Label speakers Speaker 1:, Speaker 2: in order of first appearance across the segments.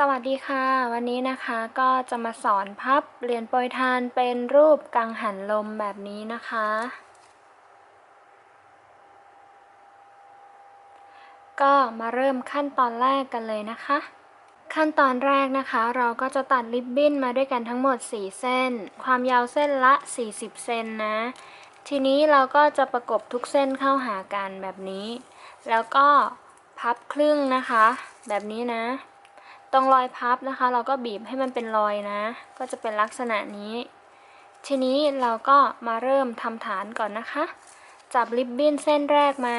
Speaker 1: สวัสดีค่ะ วันนี้นะคะก็จะมาสอนพับเหรียญโปรยทานเป็นรูปกังหันลมแบบนี้นะคะ ก็มาเริ่มขั้นตอนแรกกันเลยนะคะ ขั้นตอนแรกนะคะ เราก็จะตัดริบบิ้นมาด้วยกันทั้งหมด 4 เส้น ความยาวเส้นละ 40 เซนนะ ทีนี้เราก็จะประกบทุกเส้นเข้าหากันแบบนี้ แล้วก็พับครึ่งนะคะ แบบนี้นะ ตรงรอยพับนะคะ เราก็บีบให้มันเป็นรอยนะ ก็จะเป็นลักษณะนี้ ทีนี้เราก็มาเริ่มทำฐานก่อนนะคะ จับริบบิ้นเส้นแรกมา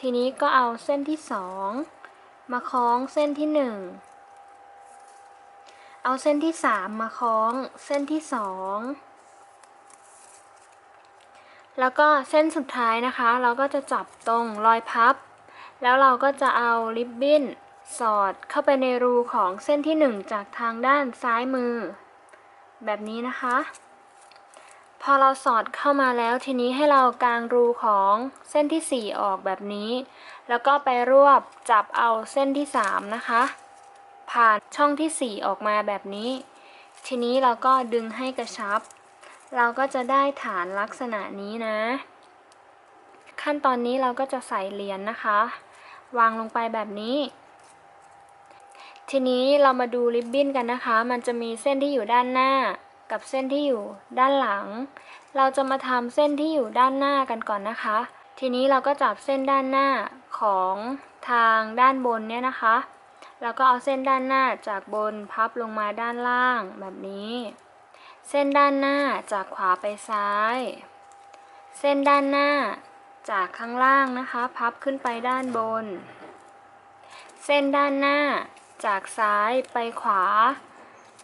Speaker 1: ทีนี้ก็เอาเส้นที่สองมาคล้องเส้นที่หนึ่งเอาเส้นที่สามมาคล้องเส้นที่สองแล้วก็เส้นสุดท้ายนะคะ เราก็จะจับตรงรอยพับ แล้วเราก็จะเอาริบบิ้น สอดเข้าไปในรูของเส้นที่ 1 จากทางด้านซ้ายมือ แบบนี้นะคะ พอเราสอดเข้ามาแล้วทีนี้ให้เรากางรูของเส้นที่ 4 ออกแบบนี้ แล้วก็ไปรวบจับเอาเส้นที่ 3 นะคะ ผ่านช่องที่ 4 ออกมาแบบนี้ ทีนี้เราก็ดึงให้กระชับ เราก็จะได้ฐานลักษณะนี้นะ ขั้นตอนนี้เราก็จะใส่เหรียญนนะคะ วางลงไปแบบนี้ ทีนี้เรามาดูริบบิ้นกันนะคะ มันจะมีเส้นที่อยู่ด้านหน้า กับเส้นที่อยู่ด้านหลัง เราจะมาทำเส้นที่อยู่ด้านหน้ากันก่อนนะคะ ทีนี้เราก็จับเส้นด้านหน้าของทางด้านบนเนี่ยนะคะ แล้วก็เอาเส้นด้านหน้าจากบนพับลงมาด้านล่างแบบนี้ เส้นด้านหน้าจากขวาไปซ้าย เส้นด้านหน้าจากข้างล่างนะคะ พับขึ้นไปด้านบน เส้นด้านหน้า จากซ้ายไปขวา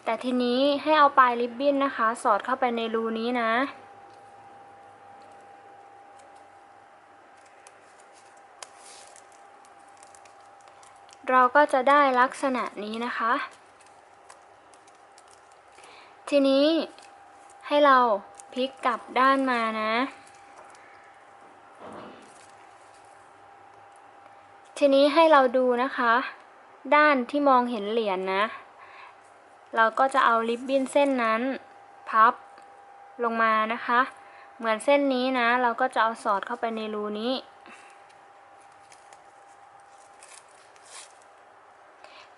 Speaker 1: แต่ทีนี้ให้เอาปลายริบบิ้นนะคะ สอดเข้าไปในรูนี้นะ เราก็จะได้ลักษณะนี้นะคะ ทีนี้ให้เราพลิกกลับด้านมานะ ทีนี้ให้เราดูนะคะ ด้านที่มองเห็นเหรียญนนะ เราก็จะเอาริบบิ้นเส้นนั้น พับลงมานะคะ เหมือนเส้นนี้นะ เราก็จะเอาสอดเข้าไปในรูนี้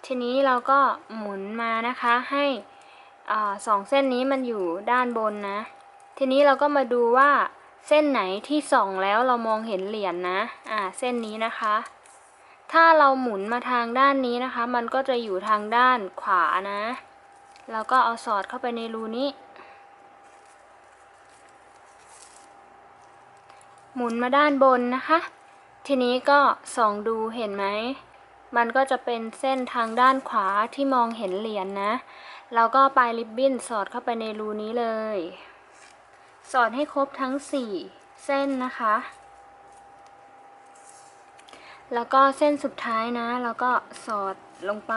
Speaker 1: ทีนี้เราก็หมุนมานะคะให้อสองเส้นนี้มันอยู่ด้านบนนะ ทีนี้เราก็มาดูว่าเส้นไหนที่ส่องแล้วเรามองเห็นเหรียญนนะ อ่า เส้นนี้นะคะ ถ้าเราหมุนมาทางด้านนี้นะคะ มันก็จะอยู่ทางด้านขวานะเราก็เอาสอดเข้าไปในรูนี้ หมุนมาด้านบนนะคะ ทีนี้ก็ส่องดูเห็นไหม มันก็จะเป็นเส้นทางด้านขวาที่มองเห็นเหรียญนนะเราก็ปลายริบบิ้นสอดเข้าไปในรูนี้เลย สอดให้ครบทั้ง 4 เส้นนะคะ แล้วก็เส้นสุดท้ายนะ แล้วก็สอดลงไป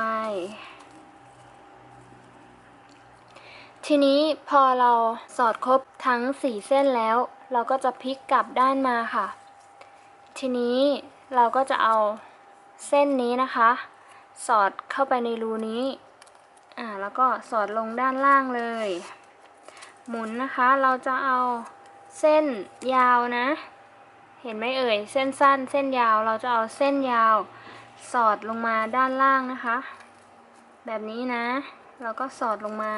Speaker 1: ทีนี้พอเราสอดครบทั้ง 4 เส้นแล้ว เราก็จะพลิกกลับด้านมาค่ะ ทีนี้เราก็จะเอาเส้นนี้นะคะ สอดเข้าไปในรูนี้ อ่า แล้วก็สอดลงด้านล่างเลย หมุนนะคะ เราจะเอาเส้นยาวนะ เห็นไหมเอ่ย เส้นสั้น เส้นยาว เราจะเอาเส้นยาวสอดลงมาด้านล่างนะคะ แบบนี้นะ เราก็สอดลงมา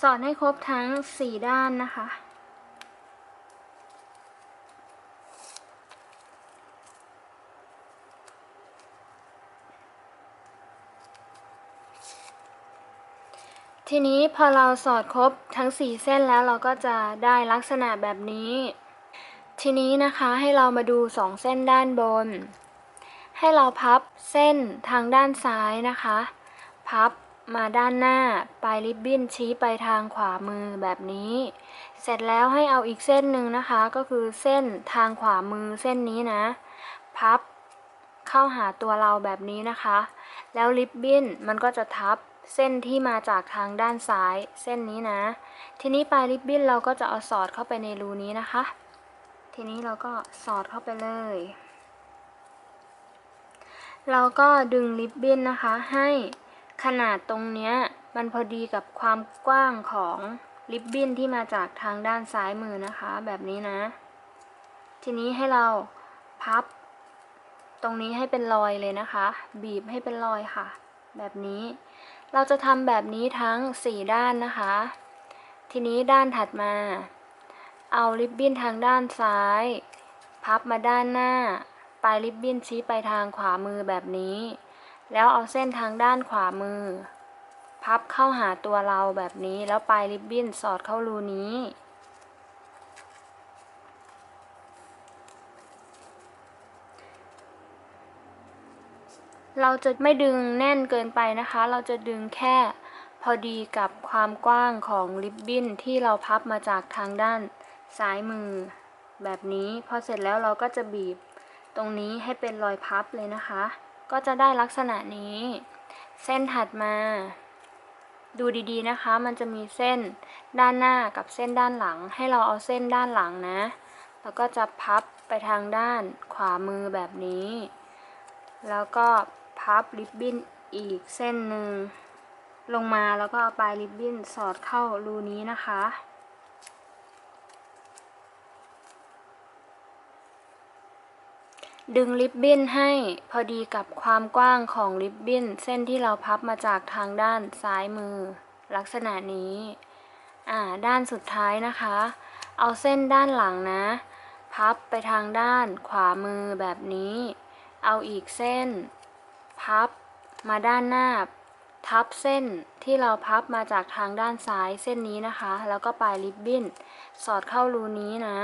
Speaker 1: สอดให้ครบทั้ง 4 ด้านนะคะ ทีนี้พอเราสอดครบทั้ง 4 เส้นแล้วเราก็จะได้ลักษณะแบบนี้ ทีนี้นะคะให้เรามาดู 2 เส้นด้านบน ให้เราพับเส้นทางด้านซ้ายนะคะ พับมาด้านหน้าปลายริบบิ้นชี้ไปทางขวามือแบบนี้ เสร็จแล้วให้เอาอีกเส้นหนึ่งนะคะ ก็คือเส้นทางขวามือเส้นนี้นะ พับเข้าหาตัวเราแบบนี้นะคะ แล้วริบบิ้นมันก็จะทับ เส้นที่มาจากทางด้านซ้ายเส้นนี้นะ ทีนี้ปลายริบบิ้นเราก็จะเอาสอดเข้าไปในรูนี้นะคะ ทีนี้เราก็สอดเข้าไปเลย เราก็ดึงริบบิ้นนะคะ ให้ขนาดตรงเนี้ยมันพอดีกับความกว้างของริบบิ้นที่มาจากทางด้านซ้ายมือนะคะ แบบนี้นะ ทีนี้ให้เราพับ ตรงนี้ให้เป็นรอยเลยนะคะ บีบให้เป็นรอยค่ะ แบบนี้ เราจะทำแบบนี้ทั้ง 4 ด้านนะคะ ทีนี้ด้านถัดมา เอาริบบิ้นทางด้านซ้าย พับมาด้านหน้า ปลายริบบิ้นชี้ไปทางขวามือแบบนี้ แล้วเอาเส้นทางด้านขวามือ พับเข้าหาตัวเราแบบนี้ แล้วปลายริบบิ้นสอดเข้ารูนี้ เราจะไม่ดึงแน่นเกินไปนะคะ เราจะดึงแค่พอดีกับความกว้างของริบบิ้นที่เราพับมาจากทางด้านซ้ายมือแบบนี้ พอเสร็จแล้วเราก็จะบีบตรงนี้ให้เป็นรอยพับเลยนะคะ ก็จะได้ลักษณะนี้ เส้นถัดมา ดูดีๆนะคะ มันจะมีเส้นด้านหน้ากับเส้นด้านหลัง ให้เราเอาเส้นด้านหลังนะ แล้วก็จะพับไปทางด้านขวามือแบบนี้ แล้วก็ พับริบบิ้นอีกเส้นหนึ่งลงมาแล้วก็เอาปลายริบบิ้นสอดเข้ารูนี้นะคะ ดึงริบบิ้นให้พอดีกับความกว้างของริบบิ้นเส้นที่เราพับมาจากทางด้านซ้ายมือ ลักษณะนี้อ่าด้านสุดท้ายนะคะ เอาเส้นด้านหลังนะ พับไปทางด้านขวามือแบบนี้ เอาอีกเส้น พับมาด้านหน้า ทับเส้นที่เราพับมาจากทางด้านซ้ายเส้นนี้นะคะ แล้วก็ปลายริบบิ้น สอดเข้ารูนี้นะ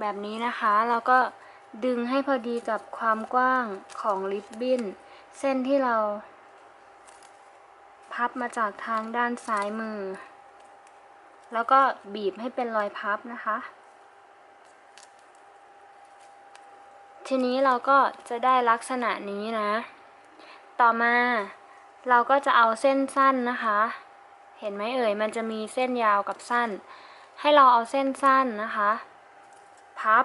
Speaker 1: แบบนี้นะคะเราก็ดึงให้พอดีกับความกว้างของริบบิ้น เส้นที่เรา พับมาจากทางด้านซ้ายมือ แล้วก็บีบให้เป็นรอยพับนะคะ ทีนี้เราก็จะได้ลักษณะนี้นะ ต่อมาเราก็จะเอาเส้นสั้นนะคะ เห็นไหมเอ่ย มันจะมีเส้นยาวกับสั้น ให้เราเอาเส้นสั้นนะคะ พับ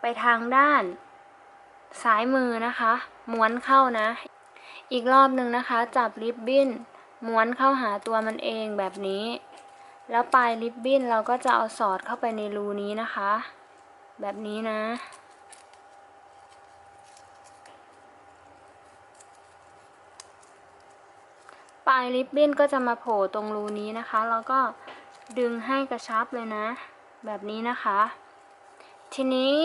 Speaker 1: ไปทางด้านซ้ายมือนะคะ ม้วนเข้านะ อีกรอบหนึ่งนะคะ จับริบบิ้นม้วนเข้าหาตัวมันเองแบบนี้ แล้วปลายริบบิ้นเราก็จะเอาสอดเข้าไปในรูนี้นะคะ แบบนี้นะ ปลายริบบิ้นก็จะมาโผล่ตรงรูนี้นะคะ แล้วก็ดึงให้กระชับเลยนะ แบบนี้นะคะ ทีนี้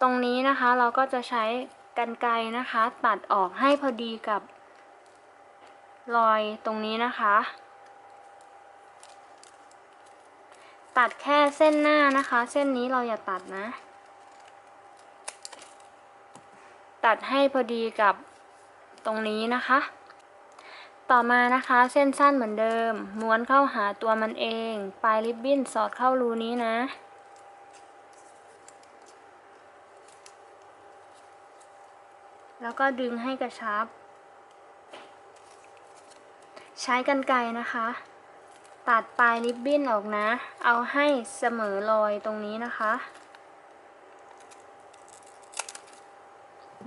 Speaker 1: ตรงนี้นะคะเราก็จะใช้กันไกรนะคะ ตัดออกให้พอดีกับรอยตรงนี้นะคะ ตัดแค่เส้นหน้านะคะ เส้นนี้เราอย่าตัดนะ ตัดให้พอดีกับตรงนี้นะคะ ต่อมานะคะเส้นสั้นเหมือนเดิม ม้วนเข้าหาตัวมันเอง ปลายริบบิ้นสอดเข้ารูนี้นะแล้วก็ดึงให้กระชับ ใช้กันไกรนะคะ ตัดปลายริบบิ้นออกนะ เอาให้เสมอรอยตรงนี้นะคะ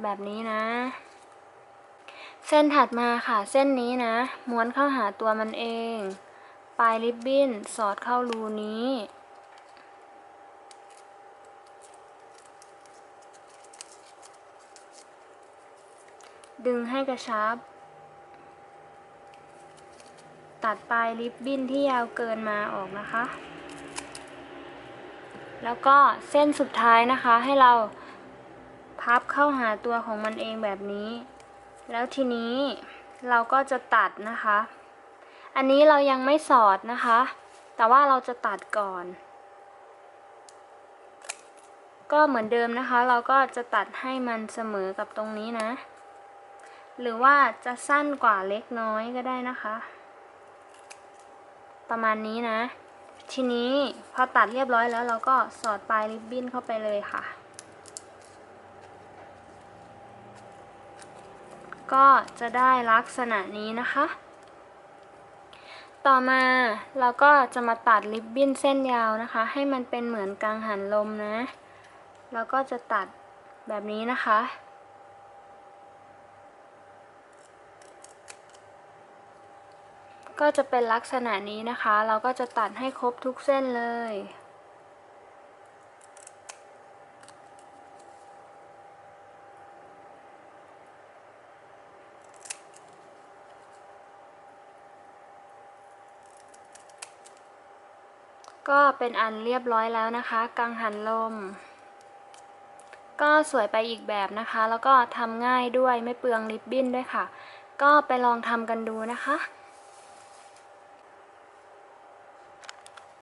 Speaker 1: แบบนี้นะ เส้นถัดมาค่ะเส้นนี้นะ ม้วนเข้าหาตัวมันเอง ปลายริบบิ้นสอดเข้ารูนี้ดึงให้กระชับ ตัดปลายริบบิ้นที่ยาวเกินมาออกนะคะ แล้วก็เส้นสุดท้ายนะคะให้เราพับเข้าหาตัวของมันเองแบบนี้ แล้วทีนี้เราก็จะตัดนะคะ อันนี้เรายังไม่สอดนะคะ แต่ว่าเราจะตัดก่อน ก็เหมือนเดิมนะคะ เราก็จะตัดให้มันเสมอกับตรงนี้นะ หรือว่าจะสั้นกว่าเล็กน้อยก็ได้นะคะ ประมาณนี้นะ ทีนี้พอตัดเรียบร้อยแล้วเราก็สอดปลายริบบิ้นเข้าไปเลยค่ะ ก็จะได้ลักษณะนี้นะคะ ต่อมาเราก็จะมาตัดริบบิ้นเส้นยาวนะคะ ให้มันเป็นเหมือนกังหันลมนะ แล้วก็จะตัดแบบนี้นะคะ ก็จะเป็นลักษณะนี้นะคะ เราก็จะตัดให้ครบทุกเส้นเลย ก็เป็นอันเรียบร้อยแล้วนะคะ กังหันลม ก็สวยไปอีกแบบนะคะ แล้วก็ทำง่ายด้วยไม่เปลืองริบบิ้นด้วยค่ะ ก็ไปลองทำกันดูนะคะ